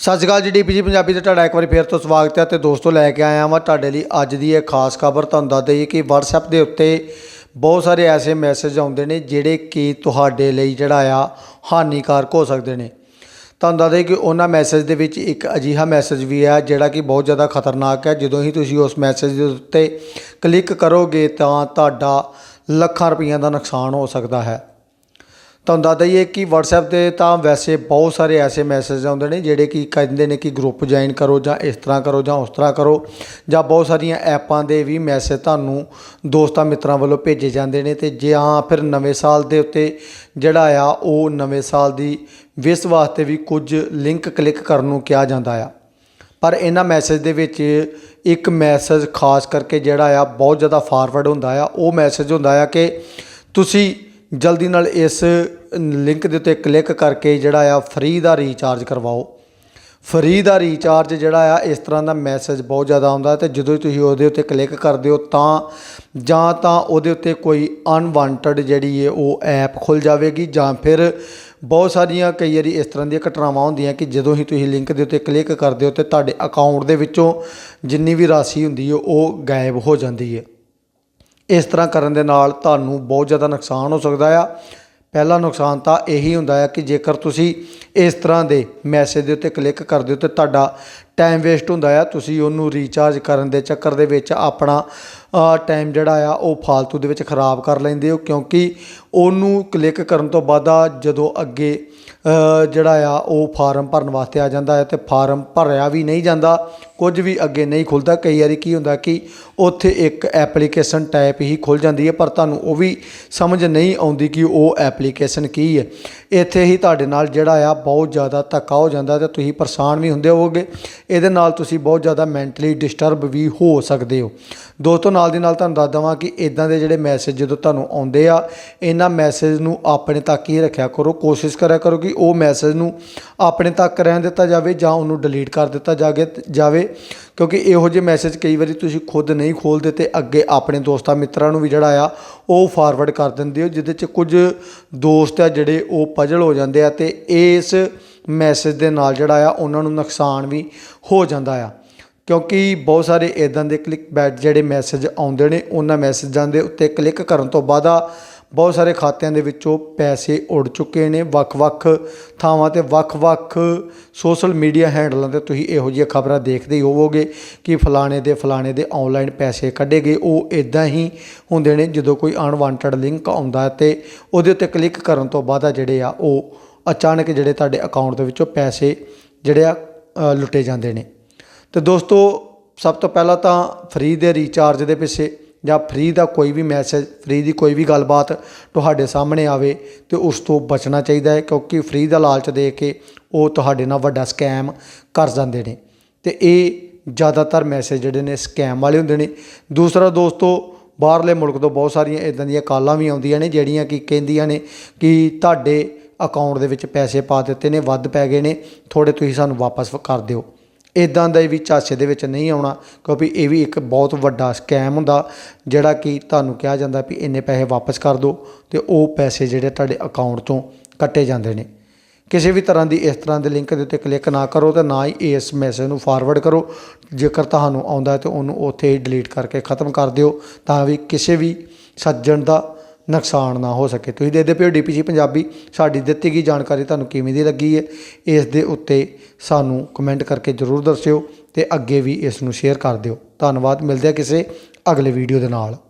ਸਤਿ ਸ਼੍ਰੀ ਅਕਾਲ ਜੀ ਡੀਪੀਜੀ ਪੰਜਾਬੀ ਤੇ ਤੁਹਾਡਾ ਇੱਕ ਵਾਰੀ ਫੇਰ ਤੋਂ ਸਵਾਗਤ ਹੈ ਤੇ ਦੋਸਤੋ ਲੈ ਕੇ ਆਇਆ ਹਾਂ ਤੁਹਾਡੇ ਲਈ ਅੱਜ ਦੀ ਇਹ ਖਾਸ ਖਬਰ ਤੁਹਾਨੂੰ ਦੱਸ ਦਈਏ ਕਿ WhatsApp ਦੇ ਉੱਤੇ ਬਹੁਤ ਸਾਰੇ ਐਸੇ ਮੈਸੇਜ ਆਉਂਦੇ ਨੇ ਜਿਹੜੇ ਕਿ ਤੁਹਾਡੇ ਲਈ ਜਿਹੜਾ ਆ ਹਾਨੀਕਾਰਕ ਹੋ ਸਕਦੇ ਨੇ। ਤੁਹਾਨੂੰ ਦੱਸ ਦਈਏ ਕਿ ਉਹਨਾਂ ਮੈਸੇਜ ਦੇ ਵਿੱਚ ਇੱਕ ਅਜਿਹਾ ਮੈਸੇਜ ਵੀ ਆ ਜਿਹੜਾ ਕਿ ਬਹੁਤ ਜ਼ਿਆਦਾ ਖਤਰਨਾਕ ਹੈ। ਜਦੋਂ ਹੀ ਤੁਸੀਂ ਉਸ ਮੈਸੇਜ ਦੇ ਉੱਤੇ ਕਲਿੱਕ ਕਰੋਗੇ ਤਾਂ ਤੁਹਾਡਾ ਲੱਖਾਂ ਰੁਪਈਆਂ ਦਾ ਨੁਕਸਾਨ ਹੋ ਸਕਦਾ ਹੈ। ਤੁਹਾਨੂੰ ਦੱਸ ਦਈਏ ਕਿ WhatsApp ਤੇ ਤਾਂ ਵੈਸੇ ਬਹੁਤ ਸਾਰੇ ਐਸੇ ਮੈਸੇਜ ਆਉਂਦੇ ਨੇ ਜਿਹੜੇ ਕਿ ਕਹਿੰਦੇ ਨੇ ਕਿ ਗਰੁੱਪ ਜੁਆਇਨ ਕਰੋ ਜਾਂ ਇਸ ਤਰ੍ਹਾਂ ਕਰੋ ਜਾਂ ਉਸ ਤਰ੍ਹਾਂ ਕਰੋ ਜਾਂ ਬਹੁਤ ਸਾਰੀਆਂ ਐਪਾਂ ਦੇ ਵੀ ਮੈਸੇਜ ਤੁਹਾਨੂੰ ਦੋਸਤਾਂ ਮਿੱਤਰਾਂ ਵੱਲੋਂ ਭੇਜੇ ਜਾਂਦੇ ਨੇ ਤੇ ਜਾਂ ਫਿਰ ਨਵੇਂ ਸਾਲ ਦੇ ਉੱਤੇ ਜਿਹੜਾ ਆ ਉਹ ਨਵੇਂ ਸਾਲ ਦੀ ਵਿਸ ਵਾਸਤੇ ਵੀ ਕੁਝ ਲਿੰਕ ਕਲਿੱਕ ਕਰਨ ਨੂੰ ਕਿਹਾ ਜਾਂਦਾ ਆ। ਪਰ ਇਹਨਾਂ ਮੈਸੇਜ ਦੇ ਵਿੱਚ ਇੱਕ ਮੈਸੇਜ ਖਾਸ ਕਰਕੇ ਜਿਹੜਾ ਆ ਬਹੁਤ ਜ਼ਿਆਦਾ ਫਾਰਵਰਡ ਹੁੰਦਾ ਆ, ਉਹ ਮੈਸੇਜ ਹੁੰਦਾ ਆ ਕਿ ਤੁਸੀਂ ਜਲਦੀ ਨਾਲ ਇਸ ਲਿੰਕ ਦੇ ਉੱਤੇ ਕਲਿੱਕ ਕਰਕੇ ਜਿਹੜਾ ਆ ਫ੍ਰੀ ਦਾ ਰੀਚਾਰਜ ਕਰਵਾਓ। ਫ੍ਰੀ ਦਾ ਰੀਚਾਰਜ ਜਿਹੜਾ ਆ, ਇਸ ਤਰ੍ਹਾਂ ਦਾ ਮੈਸੇਜ ਬਹੁਤ ਜ਼ਿਆਦਾ ਆਉਂਦਾ ਤੇ ਜਦੋਂ ਤੁਸੀਂ ਉਹਦੇ ਉੱਤੇ ਕਲਿੱਕ ਕਰਦੇ ਹੋ ਤਾਂ, ਜਾਂ ਤਾਂ ਉਹਦੇ ਉੱਤੇ ਕੋਈ ਅਨਵਾਂਟਡ ਜਿਹੜੀ ਹੈ ਉਹ ਐਪ ਖੁੱਲ ਜਾਵੇਗੀ, ਜਾਂ ਫਿਰ ਬਹੁਤ ਸਾਰੀਆਂ ਕਈ ਵਾਰੀ ਇਸ ਤਰ੍ਹਾਂ ਦੀਆਂ ਘਟਨਾਵਾਂ ਹੁੰਦੀਆਂ ਕਿ ਜਦੋਂ ਹੀ ਤੁਸੀਂ ਲਿੰਕ ਦੇ ਉੱਤੇ ਕਲਿੱਕ ਕਰਦੇ ਹੋ ਤੇ ਤੁਹਾਡੇ ਅਕਾਊਂਟ ਦੇ ਵਿੱਚੋਂ ਜਿੰਨੀ ਵੀ ਰਾਸ਼ੀ ਹੁੰਦੀ ਹੈ ਉਹ ਗਾਇਬ ਹੋ ਜਾਂਦੀ ਹੈ ਇਸ ਤਰ੍ਹਾਂ ਕਰਨ ਦੇ ਨਾਲ ਤੁਹਾਨੂੰ ਬਹੁਤ ਜ਼ਿਆਦਾ ਨੁਕਸਾਨ ਹੋ ਸਕਦਾ ਆ। ਪਹਿਲਾ ਨੁਕਸਾਨ ਤਾਂ ਇਹੀ ਹੁੰਦਾ ਹੈ ਕਿ ਜੇਕਰ ਤੁਸੀਂ ਇਸ ਤਰ੍ਹਾਂ ਦੇ ਮੈਸੇਜ ਦੇ ਉੱਤੇ ਕਲਿੱਕ ਕਰਦੇ ਹੋ ਤੇ ਤੁਹਾਡਾ ਟਾਈਮ ਵੇਸਟ ਹੁੰਦਾ ਆ, ਤੁਸੀਂ ਉਹਨੂੰ ਰੀਚਾਰਜ ਕਰਨ ਦੇ ਚੱਕਰ ਦੇ ਵਿੱਚ ਆਪਣਾ ਟਾਈਮ ਜਿਹੜਾ ਆ, ਉਹ ਫालतू ਦੇ ਵਿੱਚ ਖਰਾਬ ਕਰ ਲੈਂਦੇ ਹੋ, ਕਿਉਂਕਿ ਉਹਨੂੰ ਕਲਿੱਕ ਕਰਨ ਤੋਂ ਬਾਅਦ ਜਦੋਂ ਅੱਗੇ ਜਿਹੜਾ ਆ, ਉਹ ਫਾਰਮ ਭਰਨ ਵਾਸਤੇ ਆ ਜਾਂਦਾ ਹੈ ਤੇ ਫਾਰਮ ਭਰਿਆ ਵੀ ਨਹੀਂ ਜਾਂਦਾ, ਕੁਝ ਵੀ ਅੱਗੇ ਨਹੀਂ ਖੁੱਲਦਾ। ਕਈ ਵਾਰੀ ਕੀ ਹੁੰਦਾ ਕਿ ਉੱਥੇ ਇੱਕ ਐਪਲੀਕੇਸ਼ਨ ਟਾਈਪ ਹੀ ਖੁੱਲ ਜਾਂਦੀ ਹੈ ਪਰ ਤੁਹਾਨੂੰ ਉਹ ਵੀ ਸਮਝ ਨਹੀਂ ਆਉਂਦੀ ਕਿ ਉਹ ਐਪਲੀਕੇਸ਼ਨ ਕੀ ਹੈ ਇੱਥੇ ਹੀ ਤੁਹਾਡੇ ਨਾਲ ਜਿਹੜਾ ਆ, ਬਹੁਤ ਜ਼ਿਆਦਾ ਧੱਕਾ ਹੋ ਜਾਂਦਾ ਤੇ ਤੁਸੀਂ ਪਰੇਸ਼ਾਨ ਵੀ ਹੁੰਦੇ ਹੋਵੋਗੇ। ਇਹਦੇ ਨਾਲ ਤੁਸੀਂ ਬਹੁਤ ਜ਼ਿਆਦਾ ਮੈਂਟਲੀ ਡਿਸਟਰਬ ਵੀ ਹੋ ਸਕਦੇ ਹੋ। ਦੋਸਤੋ ਨਾਲ ਦੀ ਨਾਲ ਤੁਹਾਨੂੰ ਦੱਸ ਦਵਾਂ ਕਿ ਇਦਾਂ ਦੇ ਜਿਹੜੇ ਮੈਸੇਜ ਜਦੋਂ ਤੁਹਾਨੂੰ ਆਉਂਦੇ ਆ, ਇਹਨਾਂ ਮੈਸੇਜ ਨੂੰ ਆਪਣੇ ਤੱਕ ਹੀ ਰੱਖਿਆ ਕਰੋ, ਕੋਸ਼ਿਸ਼ ਕਰਿਆ ਕਰੋ ਕਿ ਉਹ ਮੈਸੇਜ ਨੂੰ ਆਪਣੇ ਤੱਕ ਰਹਿਣ ਦਿੱਤਾ ਜਾਵੇ ਜਾਂ ਉਹਨੂੰ ਡਿਲੀਟ ਕਰ ਦਿੱਤਾ ਜਾਗੇ, ਜਾਵੇ। ਕਿਉਂਕਿ ਇਹੋ ਜਿਹੇ ਮੈਸੇਜ ਕਈ ਵਾਰੀ ਤੁਸੀਂ ਖੁਦ ਨਹੀਂ ਖੋਲਦੇ ਤੇ ਅੱਗੇ ਆਪਣੇ ਦੋਸਤਾਂ ਮਿੱਤਰਾਂ ਨੂੰ ਵੀ ਜਿਹੜਾ ਆ, ਉਹ ਫਾਰਵਰਡ ਕਰ ਦਿੰਦੇ ਹੋ, ਜਿਹਦੇ ਚ ਕੁਝ ਦੋਸਤ ਆ ਜਿਹੜੇ ਉਹ ਪਜਲ ਹੋ ਜਾਂਦੇ ਆ ਤੇ ਇਸ ਮੈਸੇਜ ਦੇ ਨਾਲ ਜਿਹੜਾ ਆ, ਉਹਨਾਂ ਨੂੰ ਨੁਕਸਾਨ ਵੀ ਹੋ ਜਾਂਦਾ ਆ। ਕਿਉਂਕਿ ਬਹੁਤ ਸਾਰੇ ਇਦਾਂ ਦੇ ਕਲਿੱਕ ਬੈਟ ਜਿਹੜੇ ਮੈਸੇਜ ਆਉਂਦੇ ਨੇ, ਉਹਨਾਂ ਮੈਸੇਜਾਂ ਦੇ ਉੱਤੇ ਕਲਿੱਕ ਕਰਨ ਤੋਂ ਬਾਅਦ ਬਹੁਤ ਸਾਰੇ ਖਾਤਿਆਂ ਦੇ ਵਿੱਚੋਂ ਪੈਸੇ ਉੱਡ ਚੁੱਕੇ ਨੇ। ਵੱਖ-ਵੱਖ ਥਾਵਾਂ ਤੇ ਵੱਖ-ਵੱਖ ਸੋਸ਼ਲ ਮੀਡੀਆ ਹੈਂਡਲਾਂ ਤੇ ਤੁਸੀਂ ਇਹੋ ਜਿਹੀਆਂ ਖਬਰਾਂ ਦੇਖਦੇ ਹੀ ਹੋਵੋਗੇ ਕਿ ਫਲਾਣੇ ਦੇ ਫਲਾਣੇ ਦੇ ਆਨਲਾਈਨ ਪੈਸੇ ਕੱਢੇ ਗਏ। ਉਹ ਇਦਾਂ ਹੀ ਹੁੰਦੇ ਨੇ ਜਦੋਂ ਕੋਈ ਅਨਵਾਂਟਡ ਲਿੰਕ ਆਉਂਦਾ ਹੈ ਤੇ ਉਹਦੇ ਉੱਤੇ ਕਲਿੱਕ ਕਰਨ ਤੋਂ ਬਾਅਦ ਜਿਹੜੇ ਆ, ਉਹ ਅਚਾਨਕ ਜਿਹੜੇ ਤੁਹਾਡੇ ਅਕਾਊਂਟ ਦੇ ਵਿੱਚੋਂ ਪੈਸੇ ਜਿਹੜੇ ਆ ਲੁੱਟੇ ਜਾਂਦੇ ਨੇ। ਤੇ ਦੋਸਤੋ, ਸਭ ਤੋਂ ਪਹਿਲਾਂ ਤਾਂ ਫ੍ਰੀ ਦੇ ਰੀਚਾਰਜ ਦੇ ਪਿੱਛੇ ਜਾਂ ਫ੍ਰੀ ਦਾ ਕੋਈ ਵੀ ਮੈਸੇਜ ਫ੍ਰੀ ਦੀ ਕੋਈ ਵੀ ਗੱਲਬਾਤ ਤੁਹਾਡੇ ਸਾਹਮਣੇ ਆਵੇ ਤੇ ਉਸ ਤੋਂ ਬਚਣਾ ਚਾਹੀਦਾ ਹੈ, ਕਿਉਂਕਿ ਫ੍ਰੀ ਦਾ ਲਾਲਚ ਦੇ ਕੇ ਉਹ ਤੁਹਾਡੇ ਨਾਲ ਵੱਡਾ ਸਕੈਮ ਕਰ ਜਾਂਦੇ ਨੇ। ਤੇ ਇਹ ਜ਼ਿਆਦਾਤਰ ਮੈਸੇਜ ਜਿਹੜੇ ਨੇ ਸਕੈਮ ਵਾਲੇ ਹੁੰਦੇ ਨੇ। ਦੂਸਰਾ ਦੋਸਤੋ, ਬਾਹਰਲੇ ਮੁਲਕ ਤੋਂ ਬਹੁਤ ਸਾਰੀਆਂ ਇਦਾਂ ਦੀਆਂ ਕਾਲਾਂ ਵੀ ਆਉਂਦੀਆਂ ਨੇ, ਜਿਹੜੀਆਂ ਕਿ ਕਹਿੰਦੀਆਂ ਨੇ ਕਿ ਤੁਹਾਡੇ ਅਕਾਊਂਟ ਦੇ ਵਿੱਚ ਪੈਸੇ ਪਾ ਦਿੱਤੇ ਨੇ, ਵੱਧ ਪੈ ਗਏ ਨੇ ਥੋੜੇ ਤੁਸੀਂ ਸਾਨੂੰ ਵਾਪਸ ਕਰ ਦਿਓ। ਇਦਾਂ ਦਾ ਵੀ ਝਾਸੇ ਦੇ ਵਿੱਚ ਨਹੀਂ ਆਉਣਾ, ਕਿਉਂਕਿ ਇਹ ਵੀ ਇੱਕ ਬਹੁਤ ਵੱਡਾ ਸਕੈਮ ਹੁੰਦਾ, ਜਿਹੜਾ ਕਿ ਤੁਹਾਨੂੰ ਕਿਹਾ ਜਾਂਦਾ ਵੀ ਇੰਨੇ ਪੈਸੇ ਵਾਪਸ ਕਰ ਦਿਓ ਤੇ ਉਹ ਪੈਸੇ ਜਿਹੜੇ ਤੁਹਾਡੇ ਅਕਾਊਂਟ ਤੋਂ ਕੱਟੇ ਜਾਂਦੇ ਨੇ। ਕਿਸੇ ਵੀ ਤਰ੍ਹਾਂ ਦੀ ਇਸ ਤਰ੍ਹਾਂ ਦੇ ਲਿੰਕ ਦੇ ਉੱਤੇ ਕਲਿੱਕ ਨਾ ਕਰੋ ਤੇ ਨਾ ਹੀ ਇਸ ਮੈਸੇਜ ਨੂੰ ਫਾਰਵਰਡ ਕਰੋ। ਜੇਕਰ ਤੁਹਾਨੂੰ ਆਉਂਦਾ ਹੈ ਤੇ ਉਹਨੂੰ ਉੱਥੇ ਹੀ ਡਿਲੀਟ ਕਰਕੇ ਖਤਮ ਕਰ ਦਿਓ, ਤਾਂ ਵੀ ਕਿਸੇ ਵੀ ਸੱਜਣ ਦਾ ਨੁਕਸਾਨ ਨਾ ਹੋ ਸਕੇ। ਤੁਸੀਂ ਦੇਖਦੇ ਪਿਓ ਡੀਪੀਸੀ ਪੰਜਾਬੀ, ਸਾਡੀ ਦਿੱਤੀ ਗਈ ਜਾਣਕਾਰੀ ਤੁਹਾਨੂੰ ਕਿਵੇਂ ਦੀ ਲੱਗੀ ਹੈ? ਇਸ ਦੇ ਉੱਤੇ ਸਾਨੂੰ ਕਮੈਂਟ ਕਰਕੇ ਜਰੂਰ ਦੱਸਿਓ ਤੇ ਅੱਗੇ ਵੀ ਇਸ ਨੂੰ ਸ਼ੇਅਰ ਕਰ ਦਿਓ। ਧੰਨਵਾਦ, ਮਿਲਦੇ ਆ ਕਿਸੇ ਅਗਲੇ ਵੀਡੀਓ ਦੇ ਨਾਲ।